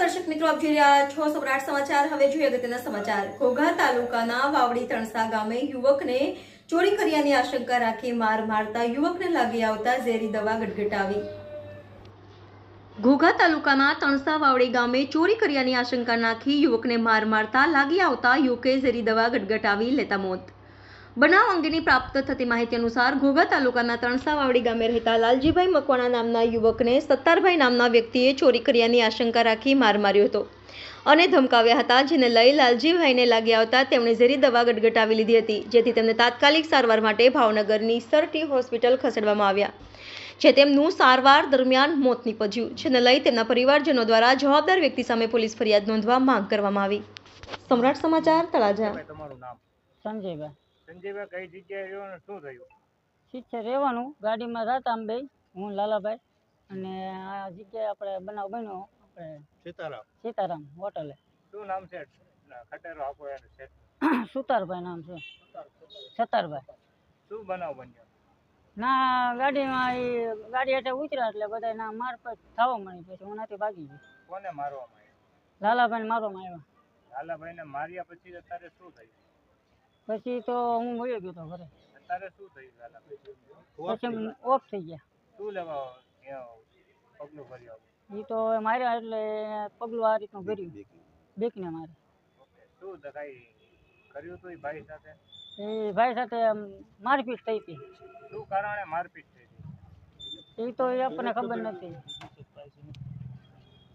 દર્શક મિત્રો, આપ જોઈ રહ્યા છો સમ્રાટ સમાચાર. હવે જોઈએ અગત્યના સમાચાર. ઘોઘા તાલુકાના વાવડી તણસા ગામે યુવકને ચોરી કર્યાની આશંકા રાખી માર મારતા યુવકને લાગી આવતા ઝેરી દવા ગટગટાવી. ઘોઘા તાલુકાના તણસા વાવડી ગામે ચોરી કર્યાની આશંકા નાખી યુવકને માર મારતા લાગી આવતા યુવકે ઝેરી દવા ગટગટાવી લેતા મોત. બનાવ અંગેની પ્રાપ્ત થતી માહિતી અનુસાર ઘોઘા તાલુકાના તણસા ગામે રહેતા લાલજીભાઈ મકવાણા નામના યુવકને સત્તારભાઈ નામના વ્યક્તિએ ચોરી કર્યાની આશંકા રાખી માર માર્યો હતો. અને ધમકાવ્યા હતા જેને લઈ લાલજીભાઈને લાગી આવતા તેમણે ઝેરી દવા ગટગટાવી લીધી હતી જેથી તેમને તાત્કાલિક સારવાર માટે ભાવનગરની સરટી હોસ્પિટલ ખસેડવામાં આવ્યા. જે તેમનું સારવાર દરમિયાન મોત નીપજ્યું જેને લઈ તેમના પરિવારજનો દ્વારા જવાબદાર વ્યક્તિ સામે પોલીસ ફરિયાદ નોંધવા માંગ કરવામાં આવી. સમ્રાટ સમાચાર તળાજા. ભાઈ તમારું નામ? સંજયભાઈ. સંજયભાઈ કઈ જગ્યાએ રહેવાનું ને શું થયું? ઠીક છે રહેવાનું. ગાડીમાં રહેતા આમ બે હું લાલાભાઈ અને આ જગ્યાએ આપણે બનાવ બન્યો આપણે સીતારામ. સીતારામ હોટલે. શું નામ છે? ખટેરો આપો એને છે. સુતારભાઈ નામ છે. સતારભાઈ. શું બનાવ બન્યો? ના ગાડીમાં એ ગાડી હેઠે ઉતર્યા એટલે બધા ના માર થવા મળી પછી હું નાથી ભાગી ગઈ. કોને મારવામાં આવ્યો? લાલાભાઈને મારવામાં આવ્યા. લાલાભાઈને માર્યા પછી અત્યારે શું થયું? પછી તો હું મળી ગયો તો ઘરે. અત્યારે શું થયું પછી ઓફ થઈ ગયા. શું લેવા પગલું ભર્યું એ તો માર્યા એટલે પગલું આ રીતનું ભર્યું. બેકને. મારે શું કાંઈ કર્યું હતું એ ભાઈ સાથે? એ ભાઈ સાથે મારપીટ થઈ હતી. શું કારણે મારપીટ થઈ હતી? એ તો એ આપણને ખબર નથી.